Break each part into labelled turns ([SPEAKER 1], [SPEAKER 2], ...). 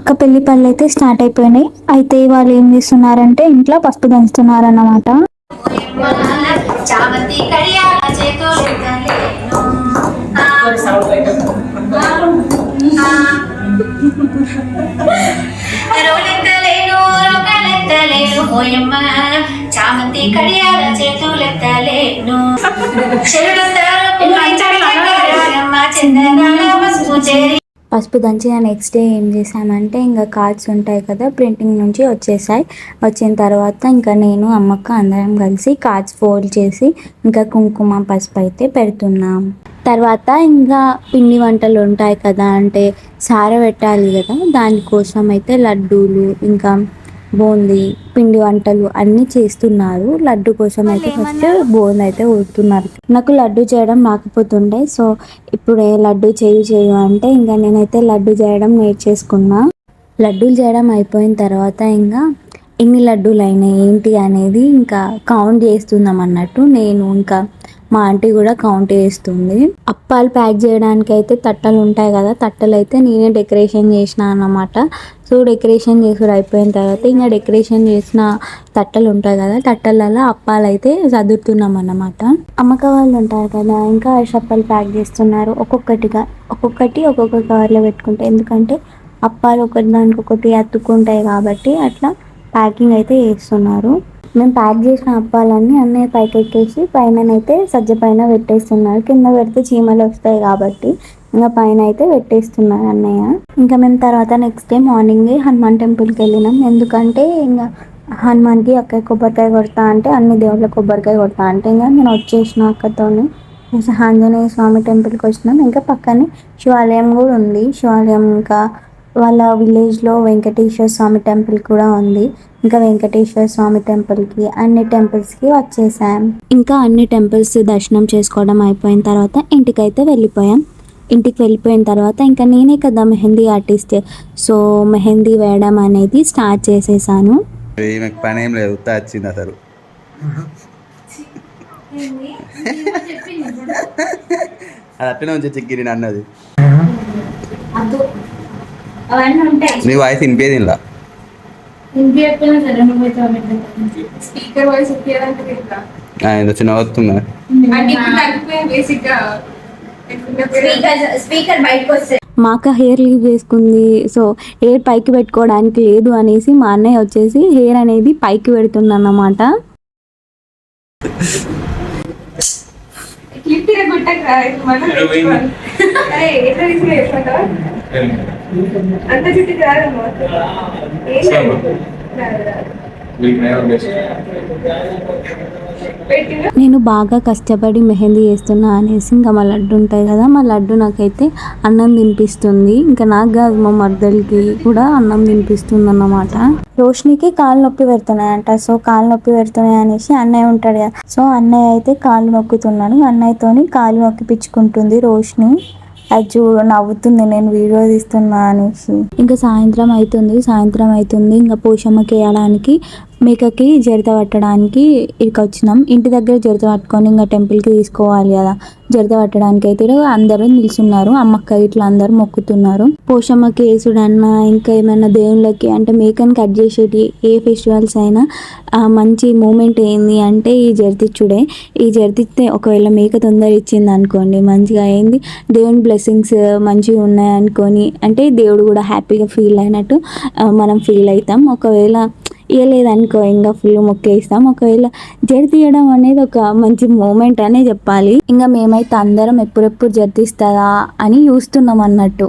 [SPEAKER 1] అక్క పెళ్ళి పనులు అయితే స్టార్ట్ అయిపోయినాయి. అయితే వాళ్ళు ఏం చేస్తున్నారంటే ఇంట్లో పసుపు దంచుతున్నారు అన్నమాట
[SPEAKER 2] చామంతి కడియాల చందనాల పసుపు చేరి.
[SPEAKER 1] పసుపు దంచిన నెక్స్ట్ డే ఏం చేసామంటే ఇంకా కార్డ్స్ ఉంటాయి కదా ప్రింటింగ్ నుంచి వచ్చేసాయి. వచ్చిన తర్వాత ఇంకా నేను అమ్మక్క అందరం కలిసి కార్డ్స్ ఫోల్డ్ చేసి ఇంకా కుంకుమ పసుపు అయితే పెడుతున్నాం. తర్వాత ఇంకా పిండి వంటలు ఉంటాయి కదా అంటే సార పెట్టాలి కదా దానికోసం అయితే లడ్డూలు ఇంకా బూందీ పిండి వంటలు అన్నీ చేస్తున్నారు. లడ్డు కోసం అయితే ఫస్ట్ బూందీ అయితే ఊరుతున్నారు. నాకు లడ్డు చేయడం రాకపోతుండే సో ఇప్పుడు ఏ లడ్డు చేయి చేయు అంటే ఇంకా నేనైతే లడ్డు చేయడం నేర్చేసుకున్నా లడ్డూలు చేయడం అయిపోయిన తర్వాత ఇంకా ఎన్ని లడ్డూలు అయినాయి ఏంటి అనేది ఇంకా కౌంట్ చేస్తున్నాం అన్నట్టు. నేను ఇంకా మా ఆంటీ కూడా కౌంట్ చేస్తుంది. అప్పాలు ప్యాక్ చేయడానికి అయితే తట్టలు ఉంటాయి కదా తట్టలు అయితే నేనే డెకరేషన్ చేసిన అన్నమాట. సో డెకరేషన్ చేసుడు అయిపోయిన తర్వాత ఇంకా డెకరేషన్ చేసిన తట్టలు ఉంటాయి కదా తట్టలలో అప్పాలు అయితే చదువుతున్నాం అన్నమాట. అమ్మక వాళ్ళు ఉంటారు కదా ఇంకా అప్పలు ప్యాక్ చేస్తున్నారు. ఒక్కొక్కటిగా ఒక్కొక్కటి ఒక్కొక్క కవర్లో పెట్టుకుంటాయి ఎందుకంటే అప్పాలు ఒకటి దానికి ఒకటి అతుక్కుంటాయి కాబట్టి అట్లా ప్యాకింగ్ అయితే చేస్తున్నారు. మేము ప్యాక్ చేసిన అప్పాలన్నీ అన్నయ్య పైకి ఎక్కేసి పైననైతే సజ్జ పైన పెట్టేస్తున్నారు. కింద పెడితే చీమలు వస్తాయి కాబట్టి ఇంకా పైన అయితే పెట్టేస్తున్నారు అన్నయ్య. ఇంకా మేము తర్వాత నెక్స్ట్ డే మార్నింగే హనుమాన్ టెంపుల్కి వెళ్ళినాం. ఎందుకంటే ఇంకా హనుమాన్కి అక్క కొబ్బరికాయ కొడతా అంటే అన్ని దేవుళ్ళ కొబ్బరికాయ కొడతా అంటే ఇంకా నేను వచ్చేసిన అక్కతోని. ఆంజనేయ స్వామి టెంపుల్కి వచ్చినాం. ఇంకా పక్కనే శివాలయం కూడా ఉంది. శివాలయం ఇంకా వాళ్ళ విలేజ్లో వెంకటేశ్వర స్వామి టెంపుల్ కూడా ఉంది. ఇంకా వెంకటేశ్వర స్వామి టెంపుల్కి అన్ని టెంపుల్స్కి వచ్చేసాం. ఇంకా అన్ని టెంపుల్స్ దర్శనం చేసుకోవడం అయిపోయిన తర్వాత ఇంటికైతే వెళ్ళిపోయాం. ఇంటికి వెళ్ళిపోయిన తర్వాత ఇంకా నేనే కదా మెహందీ ఆర్టిస్ట్. సో మెహందీ వేయడం అనేది స్టార్ట్ చేసేసాను.
[SPEAKER 3] పని ఏం లేదు వచ్చింది అసలు. అది అట్లనే ఉంచి చిక్కి నేను అన్నది నీ వాయిస్ వినిపేది ఇలా
[SPEAKER 4] స్పీకర్ వాయిస్ ఉపయోగానికి ఇట్లా
[SPEAKER 3] ఎంత చిన్న వస్తుందా
[SPEAKER 4] అంటే ఇప్పుడు తగ్గిపోయింది బేసిక్గా
[SPEAKER 2] స్పీకర్ స్పీకర్ బయటకు వస్తే
[SPEAKER 1] మా అక్క హెయిర్ లీవ్ చేసుకుంది. సో హెయిర్ పైకి పెట్టుకోవడానికి లేదు అనేసి మా అన్నయ్య వచ్చేసి హెయిర్ అనేది పైకి పెడుతుందన్నమాట
[SPEAKER 4] క్లిప్ తిరగొట్టక అరే ఎట్లా తీసుకుని అంత రాదమ్మా
[SPEAKER 1] నేను బాగా కష్టపడి మెహందీ చేస్తున్నా అనేసి ఇంకా మా లడ్డు ఉంటుంది కదా మా లడ్డు నాకైతే అన్నం తినిపిస్తుంది. ఇంకా నాకు కాదు మా మర్దలకి కూడా అన్నం తినిపిస్తుంది అన్నమాట రోషినికి కాళ్ళు నొప్పి పెడుతున్నాయంట. సో కాళ్ళు నొప్పి పెడుతున్నాయి అనేసి అన్నయ్య ఉంటాడు కదా. సో అన్నయ్య అయితే కాళ్ళు నొక్కుతున్నాడు. అన్నయ్యతోని కాళ్ళు నొక్కిపించుకుంటుంది రోషిని అది చూడు నవ్వుతుంది నేను వీడియో తీస్తున్నా అనేసి. ఇంకా సాయంత్రం అవుతుంది సాయంత్రం అవుతుంది. ఇంకా పోషమ్మకి వేయడానికి మేకకి జరిత పట్టడానికి ఇక్కడికి వచ్చినాం ఇంటి దగ్గర జరిత పట్టుకొని ఇంకా టెంపుల్కి తీసుకోవాలి కదా. జరిత పట్టడానికి అయితే అందరూ నిల్చున్నారు. అమ్మక్క ఇట్లా అందరూ మొక్కుతున్నారు. పోషమ్మకి వేసుడన్నా ఇంకా ఏమైనా దేవుళ్ళకి అంటే మేకని కట్ చేసేటి ఏ ఫెస్టివల్స్ అయినా మంచి మూమెంట్ ఏంది అంటే ఈ జరితిచ్చుడే ఈ జర్తిస్తే ఒకవేళ మేక తొందర ఇచ్చింది అనుకోండి మంచిగా అయింది. దేవుని బ్లెస్సింగ్స్ మంచిగా ఉన్నాయి అనుకొని అంటే దేవుడు కూడా హ్యాపీగా ఫీల్ అయినట్టు మనం ఫీల్ అవుతాం. ఒకవేళ ఇవ్వలేదనుకో ఇంకా ఫుల్ మొక్కేస్తాం. ఒకవేళ జడ తీయడం అనేది ఒక మంచి మూమెంట్ అనే చెప్పాలి. ఇంకా మేమైతే అందరం ఎప్పుడెప్పుడు జర్తిస్తుందా అని చూస్తున్నాం అన్నట్టు.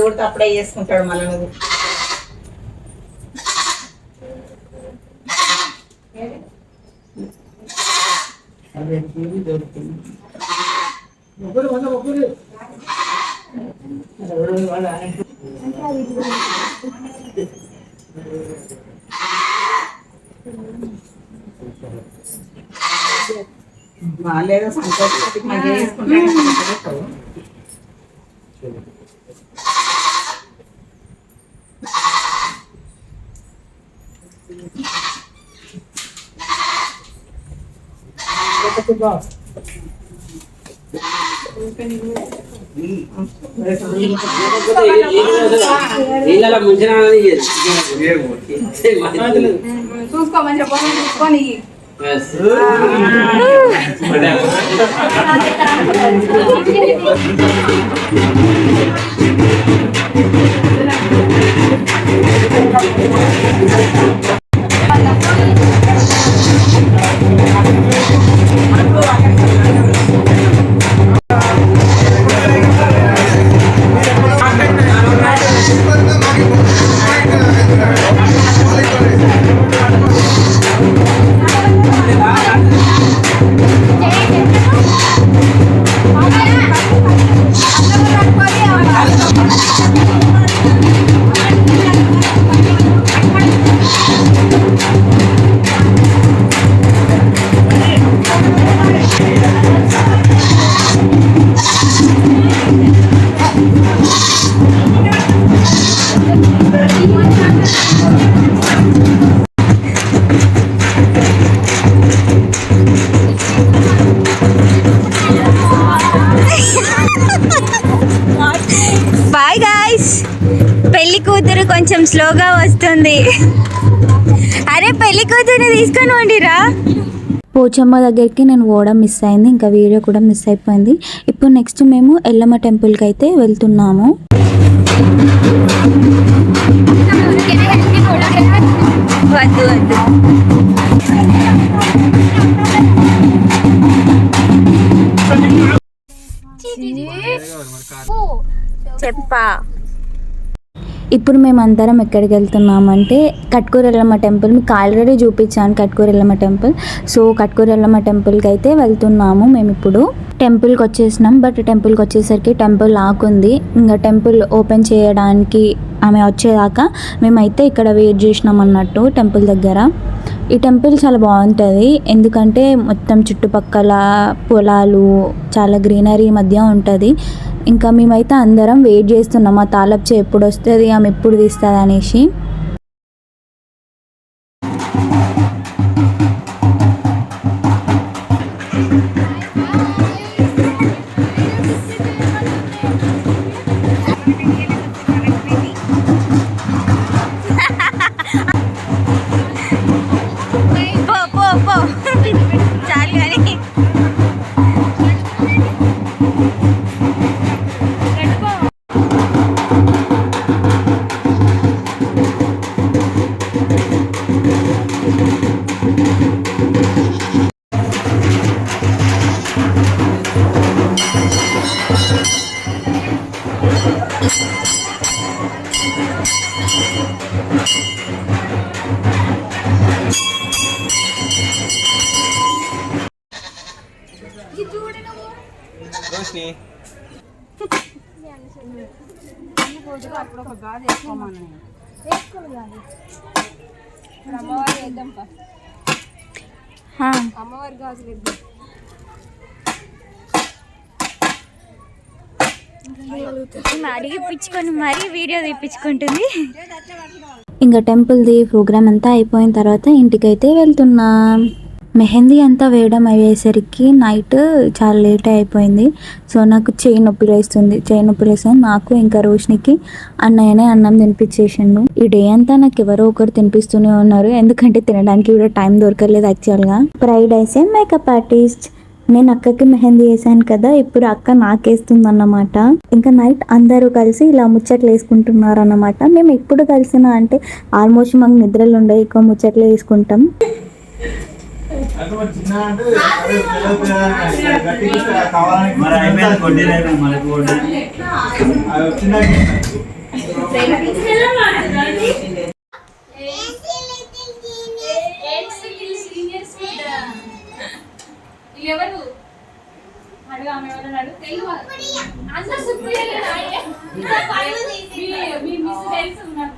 [SPEAKER 5] కొడితే అప్పుడే చేసుకుంటాడు మళ్ళీ నువ్వు వాళ్ళేదో సంతోషపడి మంచిగా చేసుకుంటాడు
[SPEAKER 6] నీళ్ళ ముంచిన
[SPEAKER 4] చూసుకో మంచిగా పొలం చూసుకొని
[SPEAKER 1] 是。对呀。కొంచెం స్లోగా వస్తుంది. అరే పెళ్ళి కూతురు తీసుకొని వండిరా పోచమ్మ దగ్గరికి నేను ఓడ మిస్ అయింది ఇంకా వీడియో కూడా మిస్ అయిపోయింది. ఇప్పుడు నెక్స్ట్ మేము ఎల్లమ్మ టెంపుల్కి అయితే వెళ్తున్నాము. వద్దు వద్దు. చెప్పా. ఇప్పుడు మేము అందరం ఎక్కడికి వెళ్తున్నామంటే కట్కూరెల్లమ్మ టెంపుల్. మీకు ఆల్రెడీ చూపించాను కట్కూరెల్లమ్మ టెంపుల్. సో కట్కూరెల్లమ్మ టెంపుల్కి అయితే వెళ్తున్నాము మేము ఇప్పుడు టెంపుల్కి వచ్చేసినాం. బట్ టెంపుల్కి వచ్చేసరికి టెంపుల్ ఆకుంది ఇంకా టెంపుల్ ఓపెన్ చేయడానికి ఆమె వచ్చేదాకా మేమైతే ఇక్కడ వెయిట్ చేసినాం అన్నట్టు టెంపుల్ దగ్గర. ఈ టెంపుల్ చాలా బాగుంటుంది. ఎందుకంటే మొత్తం చుట్టుపక్కల పొలాలు చాలా గ్రీనరీ మధ్య ఉంటుంది. ఇంకా మేమైతే అందరం వెయిట్ చేస్తున్నాం. మా తాళప్చే ఎప్పుడు వస్తుంది ఆమె ఎప్పుడు తీస్తుంది అనేసి. హా. ఈమె అడిగి పిచ్చుకొని మరీ వీడియో తీపించుకుంటుంది ఇంకా టెంపుల్ది ప్రోగ్రామ్ అంతా అయిపోయిన తర్వాత ఇంటికైతే వెళ్తున్నాం మెహందీ అంతా వేయడం అయ్యేసరికి నైట్ చాలా లేట్ అయిపోయింది. సో నాకు చేయి నొప్పి వేస్తుంది చేయి నొప్పి లేస్తుంది. నాకు ఇంకా రోషినికి అన్నయ్యనే అన్నం తినిపించేసిండు. ఈ డే అంతా నాకు ఎవరో ఒకరు తినిపిస్తూనే ఉన్నారు. ఎందుకంటే తినడానికి కూడా టైం దొరకలేదు యాక్చువల్గా. ప్రైడ్ అయితే మేకప్ ఆర్టిస్ట్. నేను అక్కకి మెహందీ వేసాను కదా. ఇప్పుడు అక్క నాకేస్తుంది అన్నమాట ఇంకా నైట్ అందరూ కలిసి ఇలా ముచ్చట్లు వేసుకుంటున్నారు అన్నమాట మేము ఎప్పుడు కలిసినా అంటే ఆల్మోస్ట్ మాకు నిద్రలు ఉండే ఎక్కువ ముచ్చట్లు వేసుకుంటాం.
[SPEAKER 4] ఎవరు అడుగు ఆమె ఎవరు అడుగు తెలియదు అందరు సుప్రియ మీ మిస్ తెలుసు నాకు.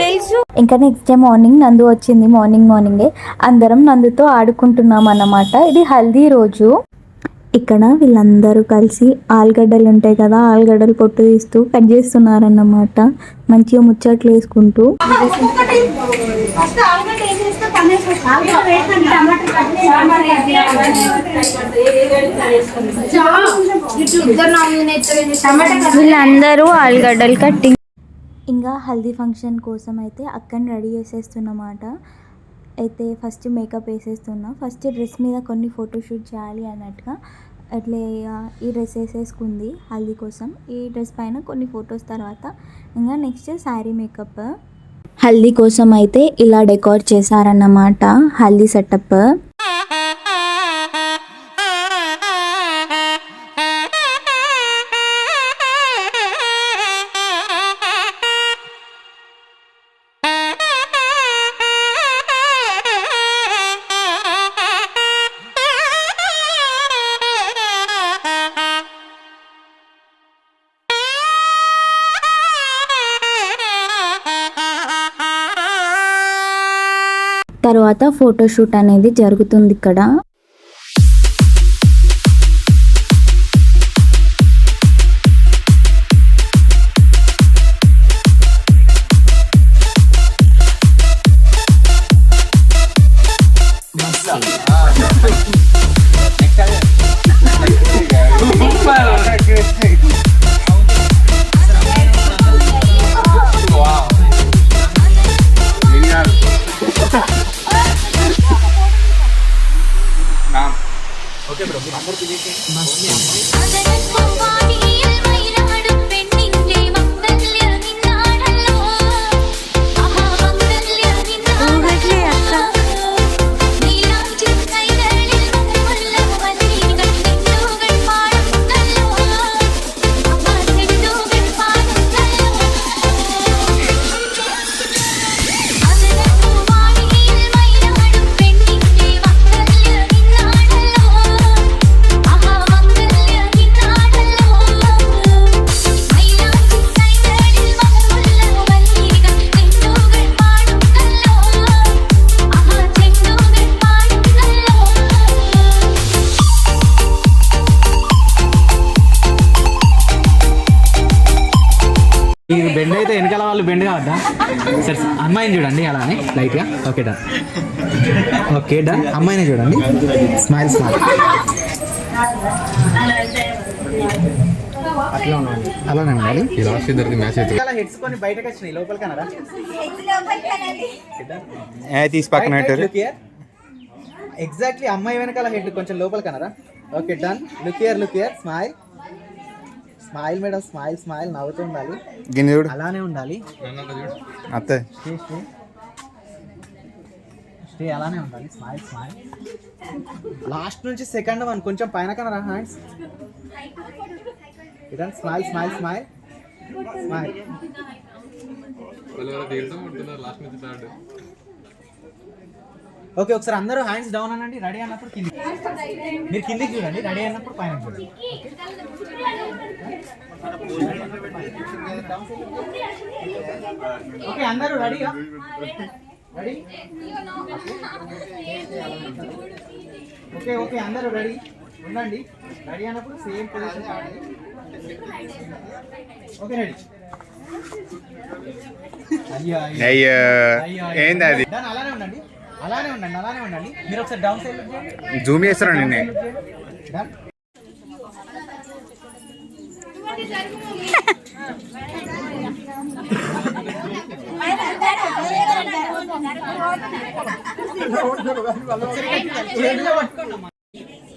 [SPEAKER 1] తెలుసు.
[SPEAKER 4] ఇంకా
[SPEAKER 1] నెక్స్ట్ డే మార్నింగ్ నందు వచ్చింది. మార్నింగ్ మార్నింగే అందరం నందుతో ఆడుకుంటున్నాం అన్నమాట. ఇది హల్దీ రోజు. ఇక్కడ వీళ్ళందరూ కలిసి ఆలుగడ్డలు ఉంటాయి కదా ఆలుగడ్డలు పొట్టు తీస్తూ కట్ చేస్తున్నారన్నమాట. మంచిగా ముచ్చట్లు వేసుకుంటూ. వీళ్ళందరూ ఆలుగడ్డలు కట్టింగ్ ఇంకా హల్దీ ఫంక్షన్ కోసం అయితే అక్కని రెడీ చేసేస్తున్నమాట. అయితే ఫస్ట్ మేకప్ వేసేస్తున్నా. ఫస్ట్ డ్రెస్ మీద కొన్ని ఫోటోషూట్ చేయాలి అన్నట్టుగా అట్లే ఇక ఈ డ్రెస్ వేసేసుకుంది హల్దీ కోసం. ఈ డ్రెస్ పైన కొన్ని ఫొటోస్ తర్వాత ఇంకా నెక్స్ట్ శారీ మేకప్. హల్దీ కోసం అయితే ఇలా డెకోర్ చేశారన్నమాట హల్దీ సెటప్. తర్వాత ఫోటోషూట్ అనేది జరుగుతుంది ఇక్కడ.
[SPEAKER 7] ఈ బెండ్ అయితే వెనకాల వాళ్ళు బెండ్ కావద్దా? సరే. అమ్మాయిని చూడండి అలానే లైట్గా ఓకే డన్ ఓకే డన్ అమ్మాయిని చూడండి. స్మైల్ స్మైల్ అట్లా ఉండాలి అలానే ఉండాలి. ఇలా హెడ్స్ కొన్ని బయటకు వచ్చినాయి లోపలికి అన్నారా
[SPEAKER 3] తీసి పక్కన పెట్టారు.
[SPEAKER 7] ఎగ్జాక్ట్లీ అమ్మాయి వెనకాల హెడ్ కొంచెం లోపలికి అన్నారా? Okay done look here look here smile smile madam smile smile నవ్వుతూ ఉండాలి.
[SPEAKER 3] గిన్నె చూడు.
[SPEAKER 7] అలానే ఉండాలి.
[SPEAKER 3] అత్తే
[SPEAKER 7] స్టే స్టే స్టే అలానే ఉండాలి. Smile smile. లాస్ట్ నుంచి సెకండ్ వన్. కొంచెం పైన కనరా హ్యాండ్స్. ఇదంతా smile smile smile. Smile. Okay ఒకసారి అందరూ హ్యాండ్స్ డౌన్ అనండి. రెడీ అన్నప్పుడు కింది మీరు కిందికి చూడండి. రెడీ అన్నప్పుడు పైన చూడండి. ఓకే అందరూ రెడీగా రెడీ ఓకే ఓకే అందరూ రెడీ ఉండండి. రెడీ అన్నప్పుడు సేమ్ పొజిషన్ ఓకే రెడీ అయ్యో అయ్యో.
[SPEAKER 3] అయ్యో
[SPEAKER 7] అయ్యో,
[SPEAKER 3] ఏంది అది?
[SPEAKER 7] దాని అలానే ఉండండి. అలానే ఉండండి అలానే ఉండండి. మీరు ఒకసారి డౌన్ సైడ్
[SPEAKER 3] జూమ్ చేస్తారా నిన్నే?
[SPEAKER 7] Done?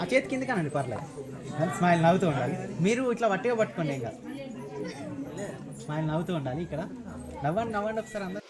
[SPEAKER 8] ఆ చేతి కింద కానండి పర్లేదు. స్మైల్ నవ్వుతూ ఉండాలి. మీరు ఇట్లా వట్టిగా పట్టుకోండి ఇంకా. స్మైల్ నవ్వుతూ ఉండాలి ఇక్కడ. నవ్వండి నవ్వండి ఒకసారి అందరు.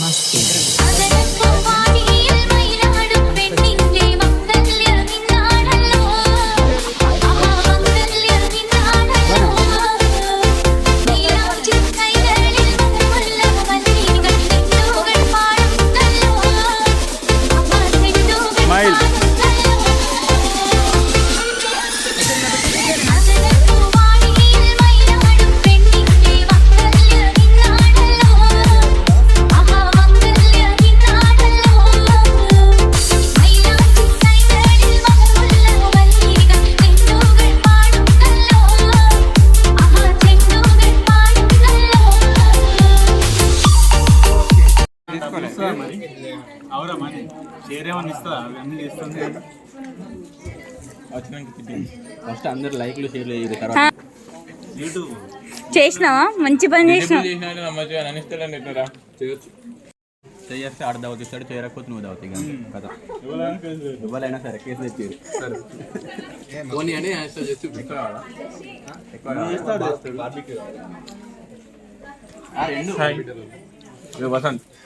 [SPEAKER 3] ま
[SPEAKER 7] すけど。షేర్ ఏమన్నా ఇస్తుందా? అన్నీ చేస్తుంది
[SPEAKER 6] ఫస్ట్ అందరు లైక్లు షేర్లు చేయరు తర్వాత
[SPEAKER 7] యూట్యూబ్.
[SPEAKER 1] చేసినావా? మంచి పని చేసినావు.
[SPEAKER 6] చేస్తే ఆడ దావతి ఇస్తాడు చేయకపోతే నువ్వు దావతి కదా ఎవరైనా సరే కేసు తెచ్చారు
[SPEAKER 7] వసంత్. అందగాడు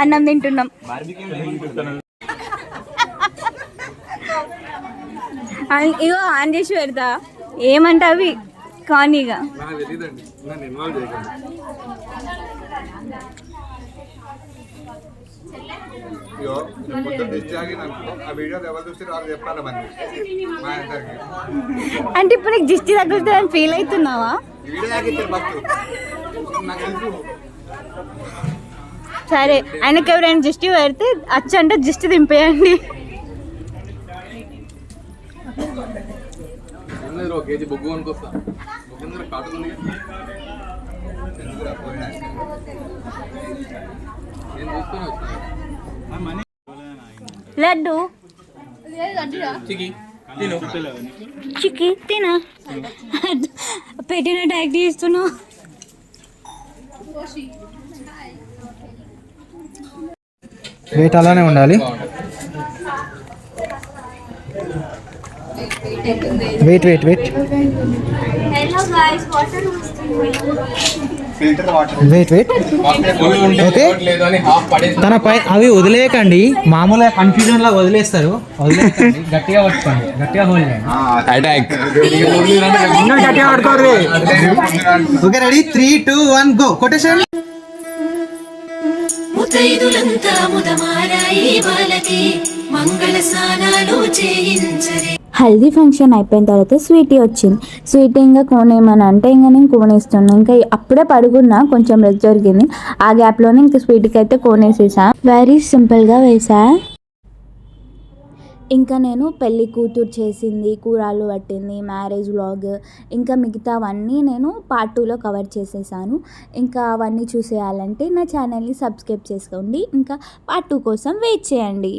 [SPEAKER 1] అన్నం తింటున్నాం. ఇగో ఆన్ చేసి పెడతా. ఏమంటావి అవి? కానీగా.
[SPEAKER 3] అయ్యో మొత్తం డిస్ ఆగిననుకో ఆ వీడియోలు ఎవరు చూస్తే వాళ్ళు చెప్పాలి మంది మా అందరికి.
[SPEAKER 1] అంటే ఇప్పుడు నీకు దిష్టి తగులుతుందని ఫీల్ అవుతున్నావా?
[SPEAKER 3] ఈ వీడియో ఆగితే ఫస్ట్. నాకు తెలుసు.
[SPEAKER 1] సరే ఆయనకి ఎవరైనా దిష్టి పెడితే అచ్చ అంటే దిష్టి దింపేయండి.
[SPEAKER 6] కేజీ బొగ్గు అనుకొస్తా కాటుకుంది నేను చూసుకొని వచ్చిన
[SPEAKER 1] లడ్డు.
[SPEAKER 6] చికి తిను
[SPEAKER 1] చిక్కి తినా. పెట్టినట్టు యాక్ట్ చేస్తున్నావు
[SPEAKER 8] వెయిట్ అలానే ఉండాలి. Wait wait wait wait wait okay తన పై అవి వదిలేయకండి. మామూలుగా కన్ఫ్యూజన్ లా వదిలేస్తారు. గట్టిగా పట్టుకోండి. గట్టిగా హోల్డ్
[SPEAKER 6] అటాక్
[SPEAKER 8] ఇంకా గట్టిగా పట్టుకోరు okay ready three two one go quotation
[SPEAKER 9] ముతైదులంతా ముదమారాయి బాలకి మంగళ స్నానాలు చేయించరే.
[SPEAKER 1] హల్దీ ఫంక్షన్ అయిపోయిన తర్వాత స్వీటీ వచ్చింది. స్వీటీ ఇంకా కోనేమని అంటే ఇంకా నేను కోనేస్తున్నాను ఇంకా అప్పుడే పడుకున్నా కొంచెం రెస్ట్ జరిగింది. ఆ గ్యాప్లోనే ఇంకా స్వీటీకి అయితే కోనేసేసా. వెరీ సింపుల్గా వేసా. ఇంకా నేను పెళ్ళి కూతురు చేసింది కూరలు పట్టింది మ్యారేజ్ వ్లాగ్ ఇంకా మిగతావన్నీ నేను పార్ట్ టూలో కవర్ చేసేసాను. ఇంకా అవన్నీ చూసేయాలంటే నా ఛానల్ని సబ్స్క్రైబ్ చేసుకోండి. ఇంకా పార్ట్ టూ కోసం వెయిట్ చేయండి.